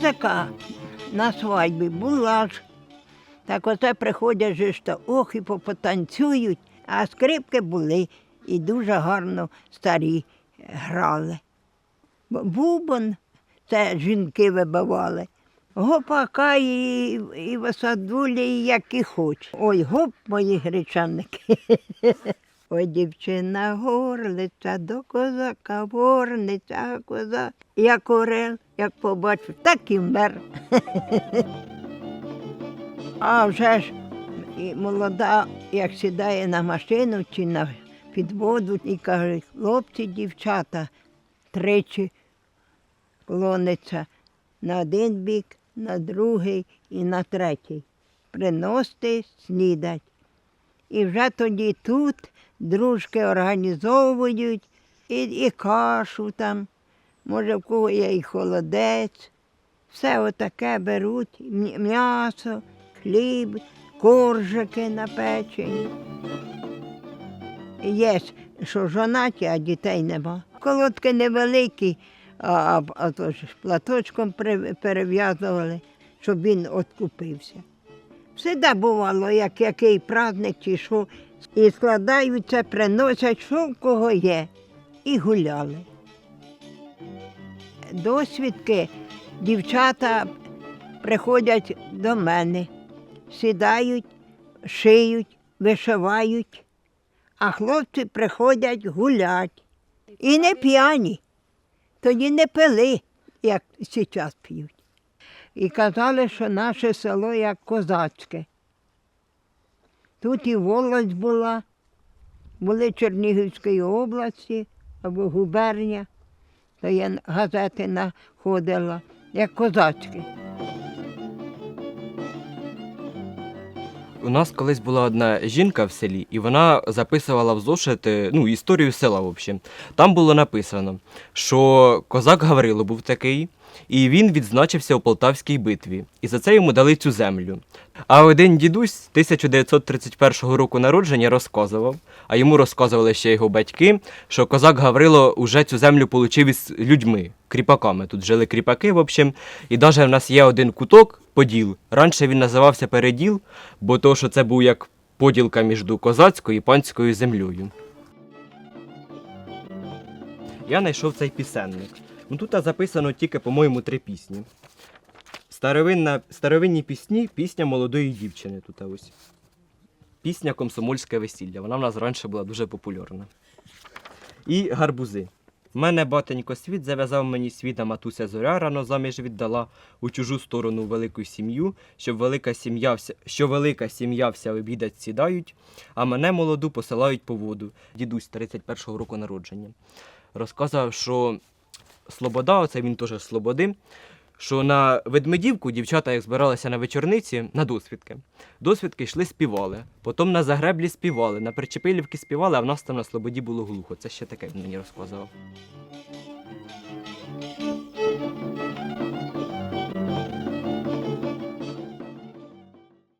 музика на свадьбі була ж. Так оце приходять же ж то, ох, і попотанцюють, а скрипки були і дуже гарно старі грали. Бубон це жінки вибивали. Гопака і, і висадулі, і хоч. Ой, гоп, мої гречаники. Ой, дівчина горлиця, до козака горниця, а козак, як орел, як побачив, так і вмер. А вже ж і молода, як сідає на машину чи на підводу, і каже, хлопці, дівчата, тричі клониться на один бік, на другий і на третій. Приносити снідать. І вже тоді тут дружки організовують і, і кашу там, може, в кого є і холодець. Все отаке беруть, м'ясо, хліб, коржики напечені. Є, що жонаті, а дітей нема. Колодки невеликі, а, а, а то ж платочком перев'язували, щоб він откупився. Всегда бувало, як який праздник чи що, і складаються, приносять, що в кого є, і гуляли. Досвідки дівчата приходять до мене, сідають, шиють, вишивають, а хлопці приходять гулять. І не п'яні, тоді не пили, як зараз п'ють. І казали, що наше село як козацьке. Тут і волость була, були Чернігівської області або губернія, то я газети знаходила, як козацьке. У нас колись була одна жінка в селі, і вона записувала в зошит ну, історію села. В общем. Там було написано, що козак Гаврило був такий, і він відзначився у Полтавській битві. І за це йому дали цю землю. А один дідусь 1931 року народження розказував, а йому розказували ще його батьки, що козак Гаврило уже цю землю отримав із людьми, кріпаками. Тут жили кріпаки, в общем. І навіть в нас є один куток, поділ. Раніше він називався переділ, бо то, що це був як поділка між козацькою і панською землею. Я знайшов цей пісенник. Ну, тут записано тільки, по-моєму, три пісні. Старовинна, старовинні пісні, пісня молодої дівчини. Тут ось. Пісня Комсомольське весілля. Вона в нас раніше була дуже популярна. І гарбузи. Мене батенько світ зав'язав мені світа матуся зоря рано заміж віддала у чужу сторону велику сім'ю, щоб велика сім'я вся, що велика сім'я вся обідать сідають, а мене молоду посилають по воду. Дідусь 31-го року народження. Розказав, що Слобода, оце він теж Слободи, що на ведмедівку дівчата, як збиралися на вечорниці, на досвідки. Досвідки йшли співали. Потім на загреблі співали, на Причепилівки співали, а в нас там на Слободі було глухо. Це ще таке мені розказував.